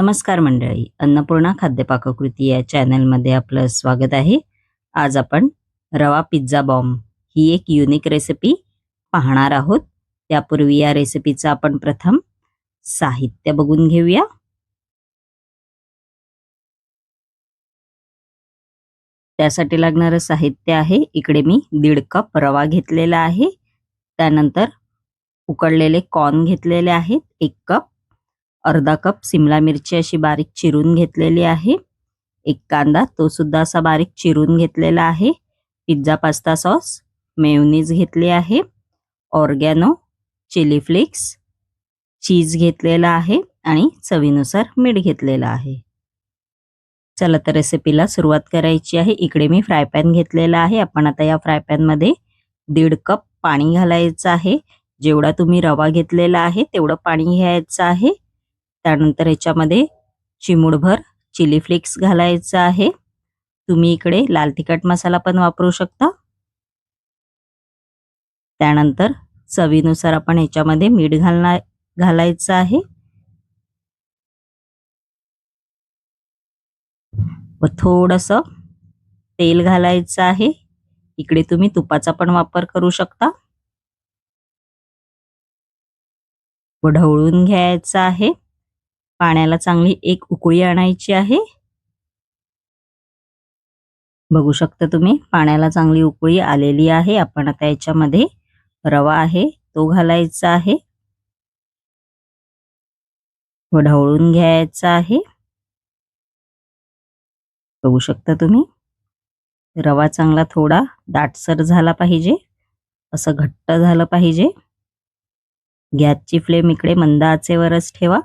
नमस्कार मंडळी. अन्नपूर्णा खाद्यपाककृती या चॅनलमध्ये आपलं स्वागत आहे. आज आपण रवा पिझ्झा बॉम्ब ही एक युनिक रेसिपी पाहणार आहोत. त्यापूर्वी या रेसिपीचं आपण प्रथम साहित्य बघून घेऊया. त्यासाठी लागणारं साहित्य आहे. इकडे मी दीड कप रवा घेतलेला आहे. त्यानंतर उकडलेले कॉर्न घेतलेले आहेत. एक कप अर्धा कप सिमला मिरची अशी बारीक चिरून घेतलेली आहे. एक कांदा तो सुद्धा असा बारीक चिरून घेतलेला आहे. पिझ्झा पास्ता सॉस मेयोनीज घेतली आहे. ऑर्गॅनो चिली फ्लेक्स चीज घेतलेला आहे आणि चवीनुसार मीठ घेतलेलं आहे. चला तर रेसिपीला सुरुवात करायची आहे. इकडे मी फ्राय पॅन घेतलेला आहे. आपण आता या फ्राय पॅनमध्ये दीड कप पाणी घालायचं आहे. जेवढा तुम्ही रवा घेतलेला आहे तेवढं पाणी घ्यायचं आहे. त्यानंतर याच्यामध्ये चिमूडभर चिली फ्लेक्स घालायचं आहे. तुम्ही इकडे लाल तिखट मसाला पण वापरू शकता. त्यानंतर चवीनुसार आपण ह्याच्यामध्ये मीठ घालणार घालायचं आहे. व थोडस तेल घालायचं आहे. इकडे तुम्ही तुपाचा पण वापर करू शकता. व ढवळून घ्यायचं आहे. पाण्याला चांगली एक उकळी आणायची आहे. बघू शकता तुम्ही पाण्याला चांगली उकळी आलेली आहे. आपण आता याच्यामध्ये रवा आहे तो घालायचा आहे. व ढवळून घ्यायचा आहे. बघू शकता तुम्ही रवा चांगला थोडा दाटसर झाला पाहिजे असं घट्ट झालं पाहिजे. गॅसची फ्लेम इकडे मंद आचेवरच ठेवा.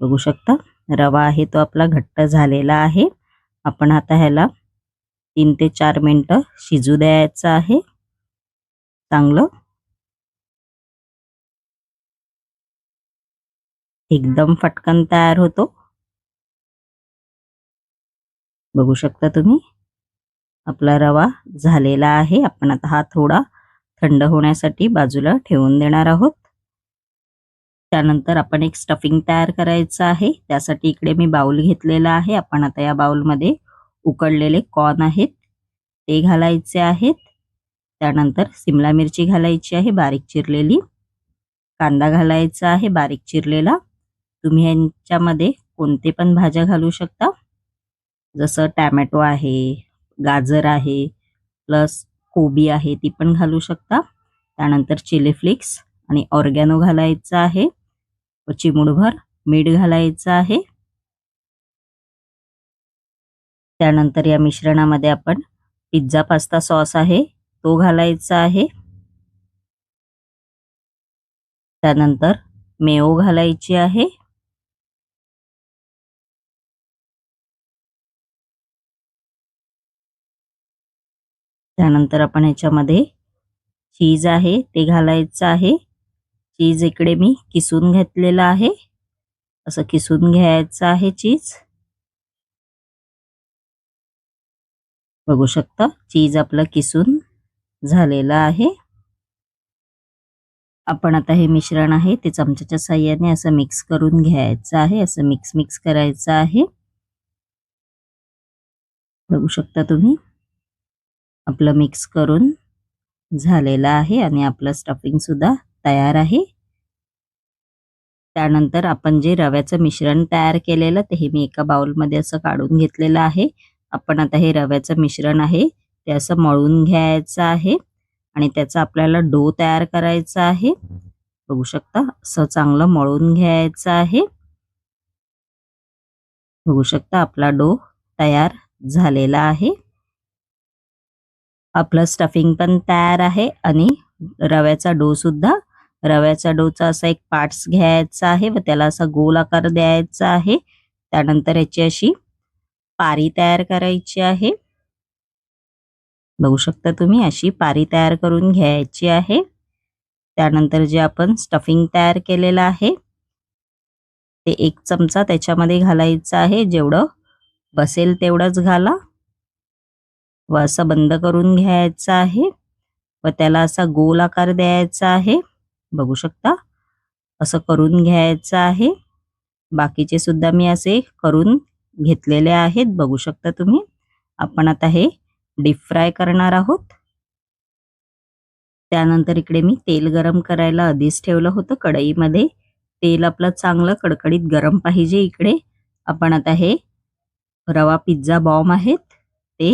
बघू शकता. रवा आहे तो आपला घट्ट झालेला आहे. आपण आता ह्याला तीन ते चार मिनटं शिजू द्यायचं आहे. चांगलं. एकदम फटकन तयार होतो. बघू शकता तुम्ही. आपला रवा झालेला आहे. आपण आता हा थोडा थंड होण्यासाठी बाजूला ठेवून देणार आहोत. त्यानंतर आपण एक स्टफिंग तयार करायचं आहे. त्यासाठी इकडे मी बाउल घेतलेला आहे. आपण आता या बाउलमध्ये उकडलेले कॉर्न आहेत. ते घालायचे आहेत. त्यानंतर सिमला मिरची घालायची आहे बारीक चिरलेली. कांदा घालायचा आहे बारीक चिरलेला. तुम्ही यांच्यामध्ये कोणते पण भाज्या घालू शकता. जसं टॅमॅटो आहे गाजर आहे प्लस कोबी आहे ती पण घालू शकता. त्यानंतर चिली फ्लिक्स आणि ऑर्गॅनो घालायचं आहे. व चिमुडभर मीठ घालायचं आहे. त्यानंतर या मिश्रणामध्ये आपण पिझ्झा पास्ता सॉस आहे तो घालायचा आहे. त्यानंतर मेओ घालायची आहे. त्यानंतर आपण ह्याच्यामध्ये चीज आहे ते घालायचं आहे. चीज इकडे मी किसून घेतलेला आहे. असं किसून घ्यायचं आहे चीज. बघू शकता चीज आपलं किसून झालेला आहे. आपण आता हे मिश्रण आहे ते चमच्याच्या साह्याने असं मिक्स करून घ्यायचं आहे असं मिक्स मिक्स करायचं आहे. बघू शकता तुम्ही आपलं मिक्स करून झालेलं आहे आणि आपलं स्टफिंग सुद्धा तयार आहे. त्यानंतर आपण जे रव्याचं मिश्रण तयार केलेलं ते हे मी एका बाउलमध्ये असं काढून घेतलेलं आहे. आपण आता हे रव्याचं मिश्रण आहे ते असं मळून घ्यायचं आहे आणि त्याचा आपल्याला डो तयार करायचा आहे. बघू शकता असं चांगलं मळून घ्यायचं आहे. बघू शकता आपला डो तयार झालेला आहे. आपलं स्टफिंग पण तयार आहे आणि रव्याचा डो सुद्धा रव्याचा डोचा असा एक पार्ट्स घ्यायचा आहे व त्याला असा गोल आकार द्यायचा आहे. त्यानंतर याची अशी पारी तयार करायची आहे. बघू शकता तुम्ही अशी पारी तयार करून घ्यायची आहे. त्यानंतर जे आपण स्टफिंग तयार केलेलं आहे ते एक चमचा त्याच्यामध्ये घालायचं आहे. जेवढं बसेल तेवढंच घाला. व असं बंद करून घ्यायचं आहे. व त्याला असा गोल आकार द्यायचा आहे. बघू शकता. असं करून घ्यायचं आहे. बाकीचे सुद्धा मी असे करून घेतलेले आहेत. बघू शकता तुम्ही. आपण आता हे डीप फ्राय करणार आहोत. त्यानंतर इकडे मी तेल गरम करायला आधीच ठेवलं होतं. कढईमध्ये तेल आपलं चांगलं कडकडीत गरम पाहिजे इकडे. आपण आता हे रवा पिझ्झा बॉम्ब आहेत. ते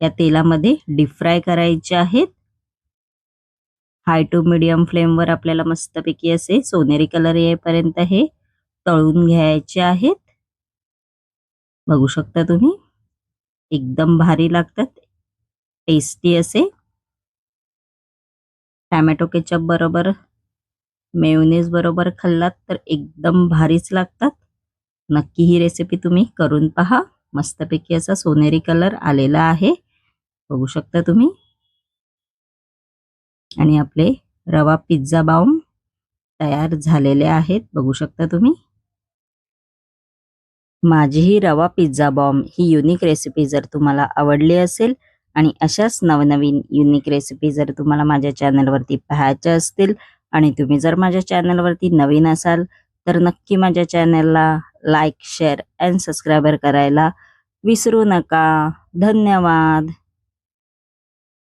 या तेलामध्ये डीप फ्राय करायचे आहेत. हाय टू मिडियम फ्लेमवर आपल्याला मस्तपैकी असे सोनेरी कलर येईपर्यंत हे तळून घ्यायचे आहेत. बघू शकता तुम्ही? एकदम भारी लागतात. टेस्टी असे. टॅमॅटो केचप बरोबर मेयोनीज बरोबर खाल्लात तर एकदम भारीच लागतात. नक्की ही रेसिपी तुम्ही करून पहा. मस्तपैकी असा सोनेरी कलर आलेला आहे. बघू शकता तुम्ही? आणि आपले रवा पिझ्झा बाउम तयार झालेले आहेत. बघू शकता तुम्ही. माझी ही रवा पिझ्झा बॉम्ब ही युनिक रेसिपी जर तुम्हाला आवडली असेल आणि अशाच नवनवीन युनिक रेसिपी जर तुम्हाला माझ्या चॅनलवरती पाहायच्या असतील आणि तुम्ही जर माझ्या चॅनलवरती नवीन असाल तर नक्की माझ्या चॅनलला लाईक शेअर अँड सबस्क्रायबर करायला विसरू नका. धन्यवाद.